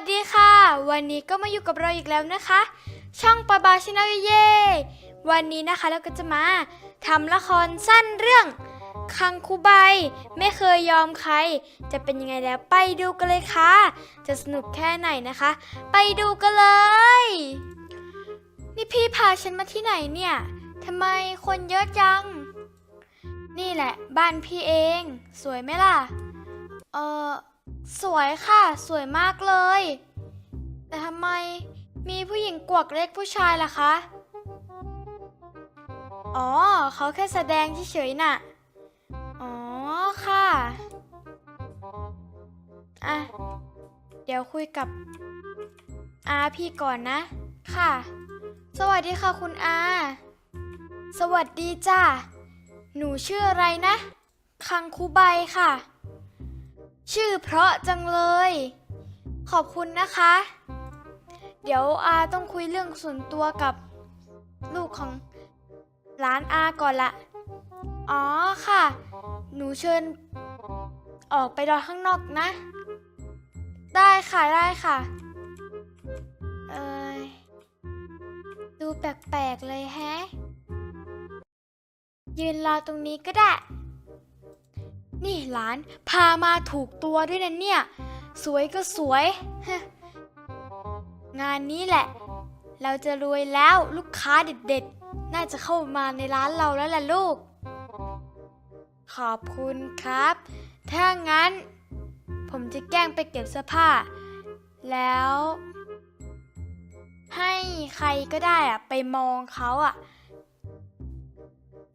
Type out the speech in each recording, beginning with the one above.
สดีค่ะ วันนี้ก็มาอยู่กับเราอีกแล้วนะคะ ช่องปาบาชแนลเย่วันนี้นะคะเราก็จะมาทำละครสั้นเรื่อง คังคูใบ ไม่เคยยอมใคร จะเป็นยังไงแล้วไปดูกันเลยค่ะ จะสนุกแค่ไหนนะคะ ไปดูกันเลย นี่พี่พาฉันมาที่ไหนเนี่ยทำไมคนเยอะจัง นี่แหละ บ้านพี่เอง สวยไหมล่ะ เออ สวยค่ะ สวยมากเลย แต่ทำไมมีผู้หญิงกวักเล็กผู้ชายล่ะคะ อ๋อ เขาแค่แสดงเฉยๆน่ะ อ๋อ ค่ะ อะ เดี๋ยวคุยกับอาพี่ก่อนนะ ค่ะ สวัสดีค่ะคุณอา สวัสดีจ้าหนูชื่ออะไรนะ คังคูใบค่ะ ชื่อเพราะจังเลย ขอบคุณนะคะ เดี๋ยวอาต้องคุยเรื่องส่วนตัวกับลูกของร้านอาก่อนละ อ๋อค่ะ หนูเชิญ ออกไปรอข้างนอกนะ ได้ค่ะได้ค่ะ เอยดูแปลกๆเลยแฮะ ยืนรอตรงนี้ก็ได้ นี่หลานพามาถูกตัวด้วยนะเนี่ย สวยก็สวย งานนี้แหละ เราจะรวยแล้วลูกค้าเด็ดๆ น่าจะเข้ามาในร้านเราแล้วล่ะลูก ขอบคุณครับ ถ้างั้น ผมจะแกล้งไปเก็บเสื้อผ้า แล้ว ให้ใครก็ได้อะไปมองเขาอะ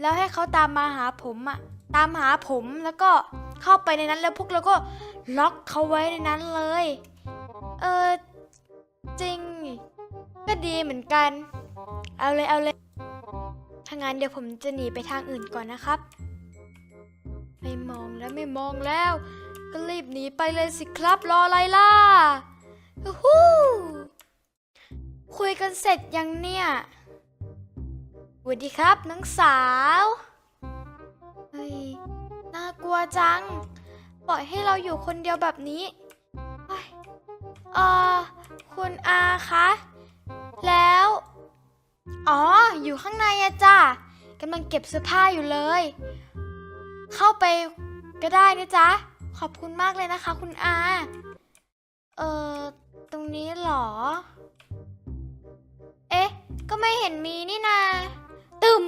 แล้วให้เขาตามมาหาผมอะ ตามหาผมแล้วก็เข้าไปในนั้นแล้วพวกเราก็ล็อกเขาไว้ในนั้นเลย เออจริง ก็ดีเหมือนกัน เอาเลยเอาเลยถ้างั้นเดี๋ยวผมจะหนีไปทางอื่นก่อนนะครับ ไม่มองแล้วไม่มองแล้ว ก็รีบหนีไปเลยสิครับรออะไรล่ะฮู้คุยกันเสร็จยังเนี่ยสวัสดีครับน้องสาว กลัวจัง ปล่อยให้เราอยู่คนเดียวแบบนี้เอ่อคุณอาคะ แล้ว อ๋อ อยู่ข้างในอะจ้ะกำลังเก็บเสื้อผ้าอยู่เลย เข้าไปก็ได้นะจ๊ะ ขอบคุณมากเลยนะคะ คุณอา เอ่อ ตรงนี้หรอ เอ๊ะ ก็ไม่เห็นมีนี่นา ตึม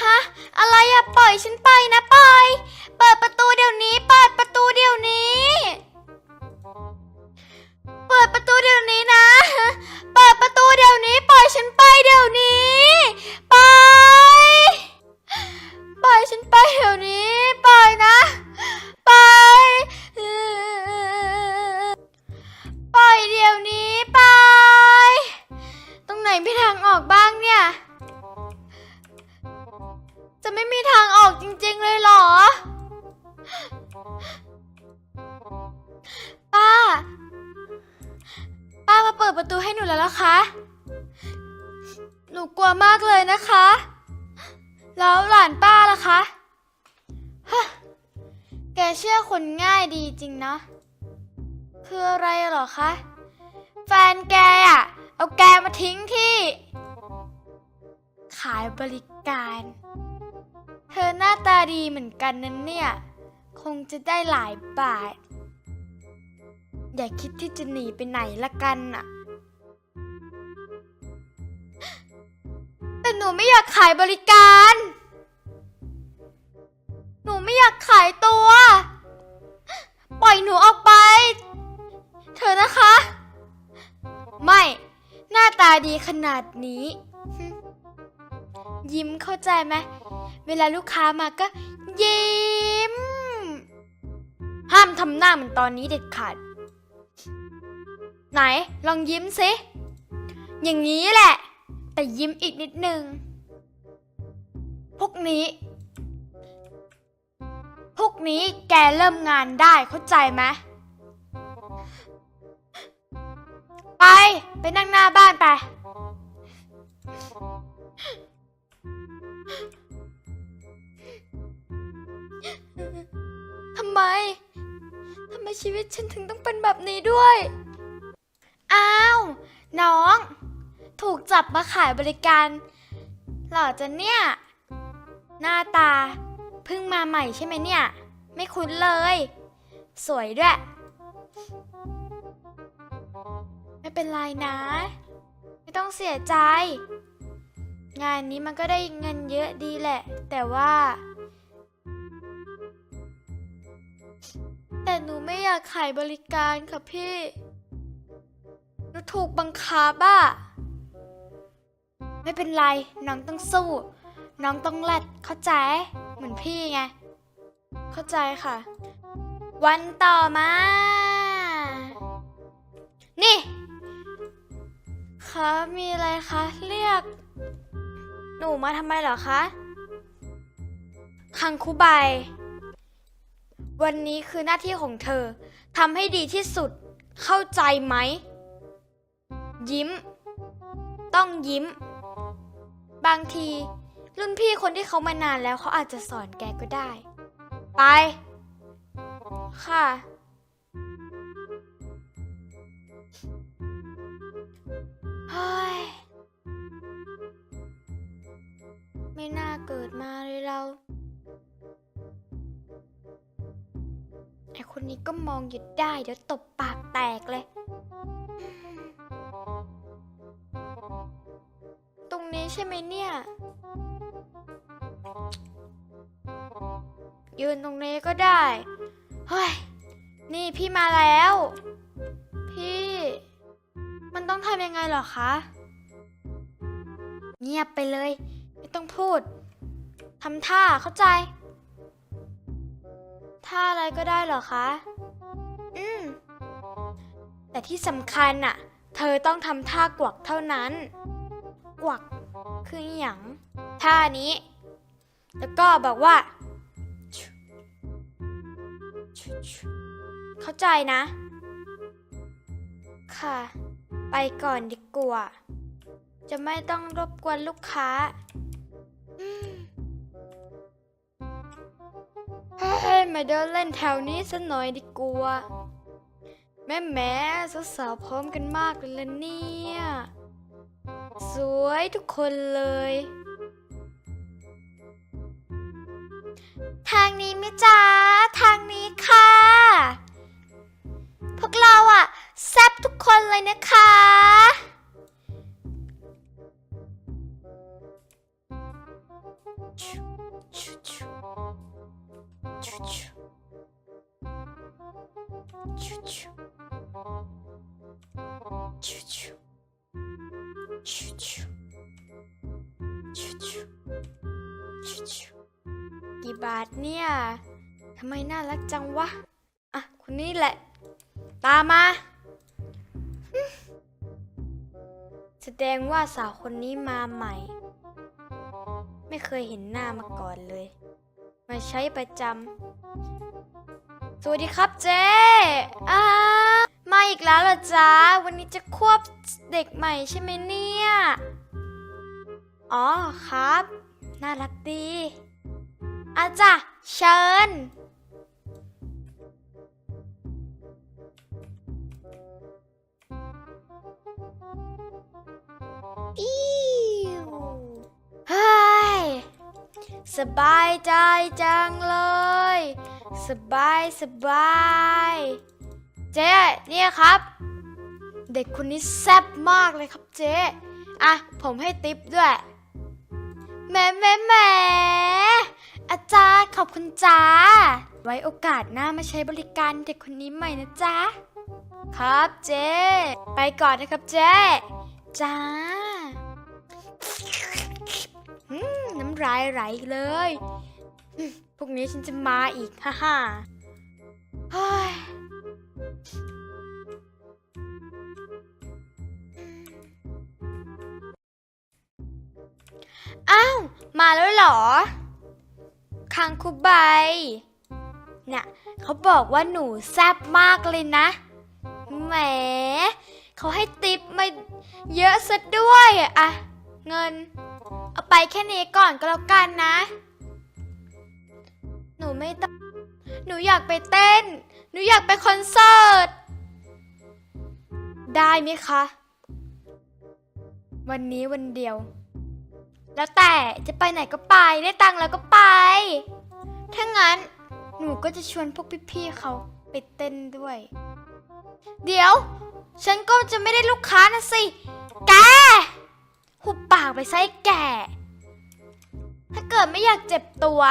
ฮะ อะไรอะปล่อยฉันไปนะปล่อย เปิดประตูเดี๋ยวนี้ เปิดประตูเดี๋ยวนี้ เปิดประตูเดี๋ยวนี้นะ เปิดประตูเดี๋ยวนี้ ปล่อยฉันไปเดี๋ยวนี้ ดประตูให้หนูแล้วล่ะคะ หนูกลัวมากเลยนะคะ แล้วหลานป้าล่ะคะ ฮะ แกเชื่อคนง่ายดีจริงนะคืออะไรหรอคะ แฟนแกอะเอาแกมาทิ้งที่ ขายบริการ เธอหน้าตาดีเหมือนกันนั้นเนี่ย คงจะได้หลายบาทอย่าคิดที่จะหนีไปไหนละกันน่ะ แต่หนูไม่อยากขายบริการ หนูไม่อยากขายตัว ปล่อยหนูออกไป เธอนะคะ ไม่ หน้าตาดีขนาดนี้ ยิ้มเข้าใจไหม เวลาลูกค้ามาก็ ยิ้ม ห้ามทำหน้าเหมือนตอนนี้เด็ดขาด ไหน ลองยิ้มสิ อย่างนี้แหละ แต่ยิ้มอีกนิดนึง พวกนี้ พวกนี้แกเริ่มงานได้เข้าใจไหมไป ไปนั่งหน้าบ้านไป ทำไม ทำไมชีวิตฉันถึงต้องเป็นแบบนี้ด้วย อ้าว น้อง ถูกจับมาขายบริการเหรอจะเนี่ย หน้าตาเพิ่งมาใหม่ใช่ไหมเนี่ย ไม่คุ้นเลย สวยด้วย ไม่เป็นไรนะ ไม่ต้องเสียใจ งานนี้มันก็ได้เงินเยอะดีแหละ แต่ว่า แต่หนูไม่อยากขายบริการค่ะพี่หนูถูกบังคับอะ ไม่เป็นไร น้องต้องสู้ น้องต้องแลดเข้าใจ เหมือนพี่ไง เข้าใจค่ะ วันต่อมา นี่คะมีอะไรคะ เรียก หนูมาทำไมเหรอคะคังคูใบ วันนี้คือหน้าที่ของเธอทำให้ดีที่สุดเข้าใจไหม ยิ้ม ต้องยิ้ม บางที รุ่นพี่คนที่เขามานานแล้วเขาอาจจะสอนแกก็ได้ ไป ค่ะ เฮ้ย ไม่น่าเกิดมาเลยเรา ไอคนนี้ก็มองหยุดได้ เดี๋ยวตบปากแตกเลย ช่ไหมเนี่ย ยืนตรงนี้ก็ได้ เฮ้ย นี่พี่มาแล้ว พี่ มันต้องทำยังไงหรอคะ เงียบไปเลย ไม่ต้องพูดทำท่าเข้าใจ ท่าอะไรก็ได้หรอคะ อืม แต่ที่สำคัญน่ะเธอต้องทำท่ากวักเท่านั้น กวัก คืออย่างท่านี้ แล้วก็บอกว่า เข้าใจนะ ค่ะ ไปก่อนดีกว่าจะไม่ต้องรบกวนลูกค้าอืมเฮ้มาเดินเล่นแถวนี้สักหน่อยดีกว่าแม่แม่สาวๆพร้อมกันมากเลยละเนี่ย สวยทุกคนเลย ทางนี้ไหมจ๊ะทางนี้ค่ะ พวกเราอะแซบทุกคนเลยนะคะ กี่บาทเนี่ยทำไมน่ารักจังวะ อะ คนนี้แหละ ตามมา แสดงว่าสาวคนนี้มาใหม่ ไม่เคยเห็นหน้ามาก่อนเลย มาใช้ประจำสวัสดีครับเจ๊อ่า มาอีกแล้วเหรอจ๊ะ วันนี้จะควบเด็กใหม่ใช่ไหมเนี่ย อ๋อครับ น่ารักดีอาจ้ะเชิญ อิวเฮ้ย สบายใจจังเลย สบายสบาย เจ๊เนี่ยครับ เด็กคนนี้แซ่บมากเลยครับเจ๊อะผมให้ติปด้วยแหม่แหม่แหม่อาจารย์ขอบคุณจ้า ไว้โอกาสหน้ามาใช้บริการเด็กคนนี้ใหม่นะจ๊ะ ครับเจ๊ไปก่อนนะครับเจ๊จ้าอืมน้ำลายไหลเลยพวกนี้ฉันจะมาอีกฮ่าฮ่า อ้าว มาแล้วเหรอคังคุใบเนี่ยเขาบอกว่าหนูแซ่บมากเลยนะ แหม เขาให้ติปมาเยอะซะด้วยอะเงิน เอาไปแค่นี้ก่อนก็แล้วกันนะ หนูไม่ต้องหนูอยากไปเต้น หนูอยากไปคอนเสิร์ต ได้ไหมคะ วันนี้วันเดียว แล้วแต่จะไปไหนก็ไปได้ตังค์แล้วก็ไป ถ้างั้นหนูก็จะชวนพวกพี่ๆเขาไปเต้นด้วย เดี๋ยว ฉันก็จะไม่ได้ลูกค้านะสิ แก หุบปากไปซะไอ้แก่ ถ้าเกิดไม่อยากเจ็บตัว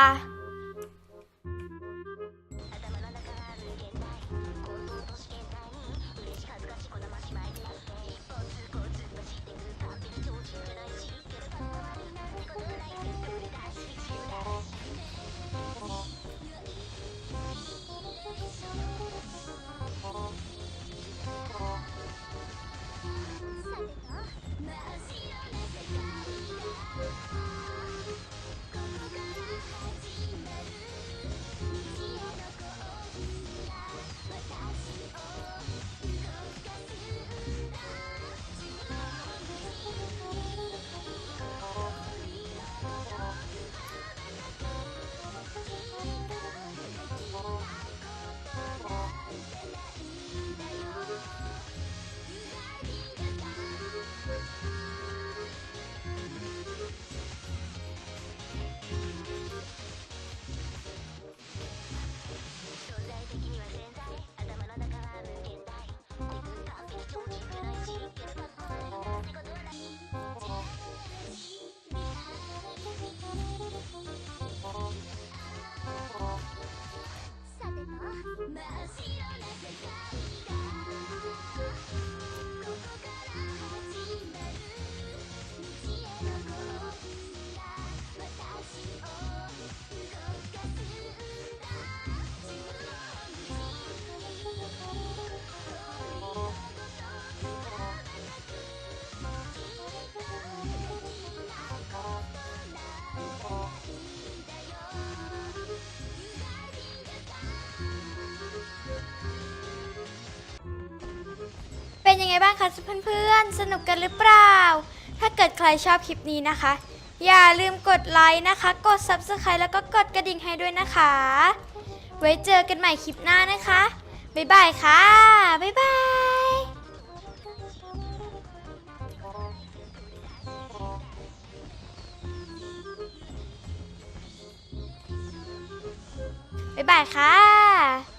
ยังไงบ้างคะเพื่อนๆ สนุกกันหรือเปล่า ถ้าเกิดใครชอบคลิปนี้นะคะ อย่าลืมกดไลค์นะคะ กด Subscribe แล้วก็กดกระดิ่งให้ด้วยนะคะ ไว้เจอกันใหม่คลิปหน้านะคะ บ๊ายบายค่ะ บ๊ายบายบ๊ายบายค่ะ